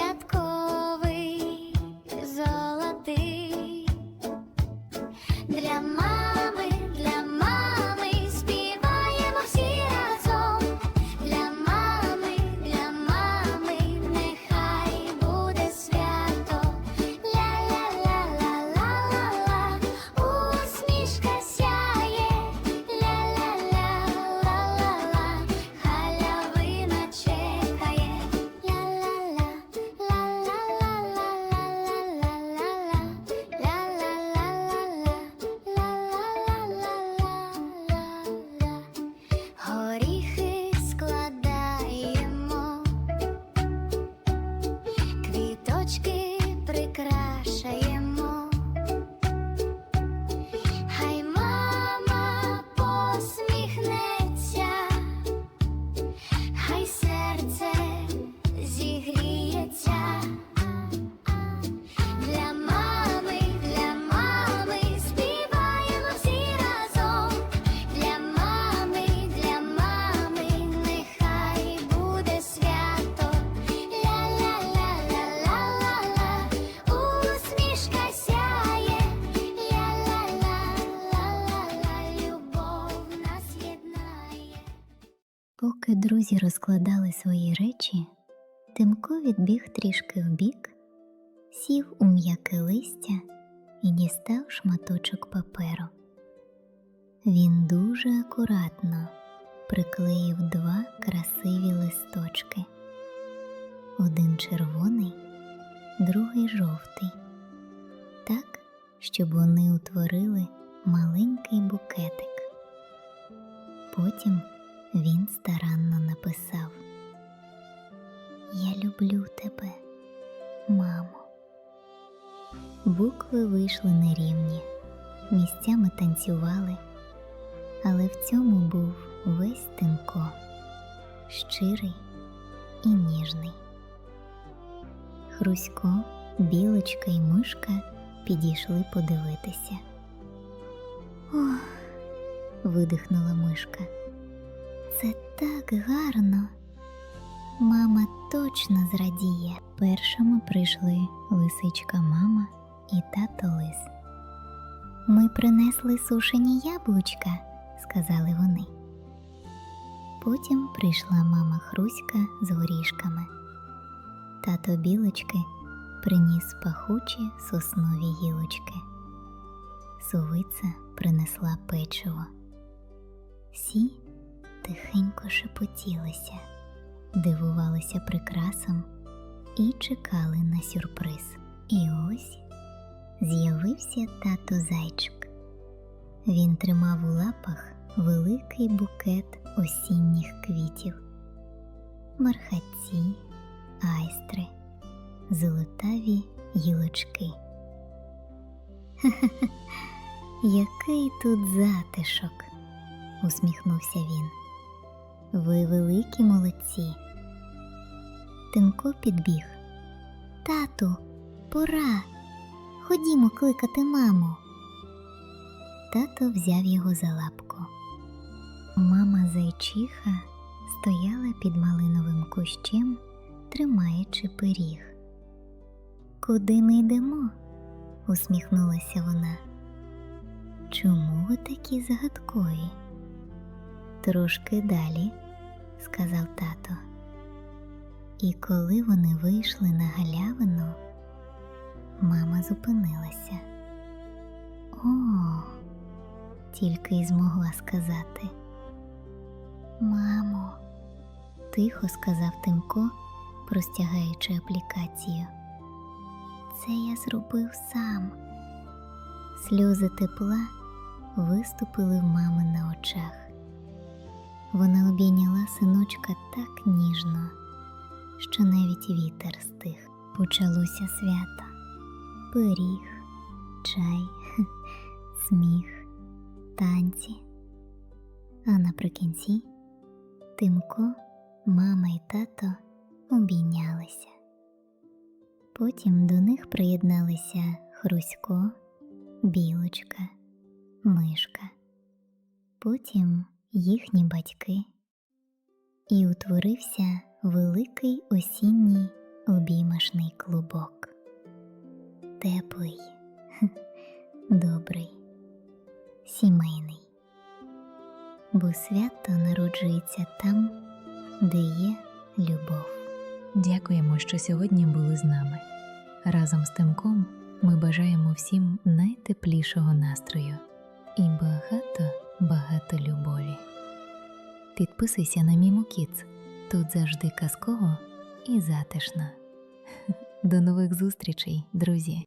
at прикрашаємо, хай мама посміхнеться, хай. Поки друзі розкладали свої речі, Тимко відбіг трішки вбік, сів у м'яке листя і дістав шматочок паперу. Він дуже акуратно приклеїв два красиві листочки. Один червоний, другий жовтий, так, щоб вони утворили маленький букетик. Потім він старанно написав Я люблю тебе, мамо. Букви вийшли нерівні, місцями танцювали, але в цьому був весь Тимко, щирий і ніжний. Хрусько, білочка і мишка підійшли подивитися. Ох, видихнула мишка. Гарно. Мама точно зрадіє. Першими прийшли лисичка мама і тато лис. Ми принесли сушені яблучка, сказали вони. Потім прийшла мама Хруська з горішками. Тато білочки приніс пахучі соснові гілочки. Совиця принесла печиво. Всі тихенько шепотілися, дивувалися прикрасам і чекали на сюрприз. І ось з'явився тато зайчик. Він тримав у лапах великий букет осінніх квітів, мархаці, айстри, золотаві гілочки. Який тут затишок, усміхнувся він. Ви великі молодці. Тимко підбіг. Тату, пора. Ходімо кликати маму. Тато взяв його за лапку. Мама зайчиха стояла під малиновим кущем, тримаючи пиріг. Куди ми йдемо? усміхнулася вона. Чому ви такі загадкові? Трошки далі, сказав тато. І коли вони вийшли на галявину, мама зупинилася. О, тільки й змогла сказати. Мамо, тихо сказав Тимко, простягаючи аплікацію. Це я зробив сам. Сльози тепла виступили в мами на очах. Вона обійняла синочка так ніжно, що навіть вітер стих. Почалося свято, пиріг, чай, сміх, танці. А наприкінці Тимко, мама і тато обійнялися. Потім до них приєдналися Хрусько, Білочка, Мишка, потім їхні батьки, і утворився великий осінній обіймашний клубок. Теплий, добрий, сімейний, бо свято народжується там, де є любов. Дякуємо, що сьогодні були з нами. Разом з Тимком ми бажаємо всім найтеплішого настрою і багато. Підписуйся на Міму Кіц. Тут завжди казково і затишно. До нових зустрічей, друзі!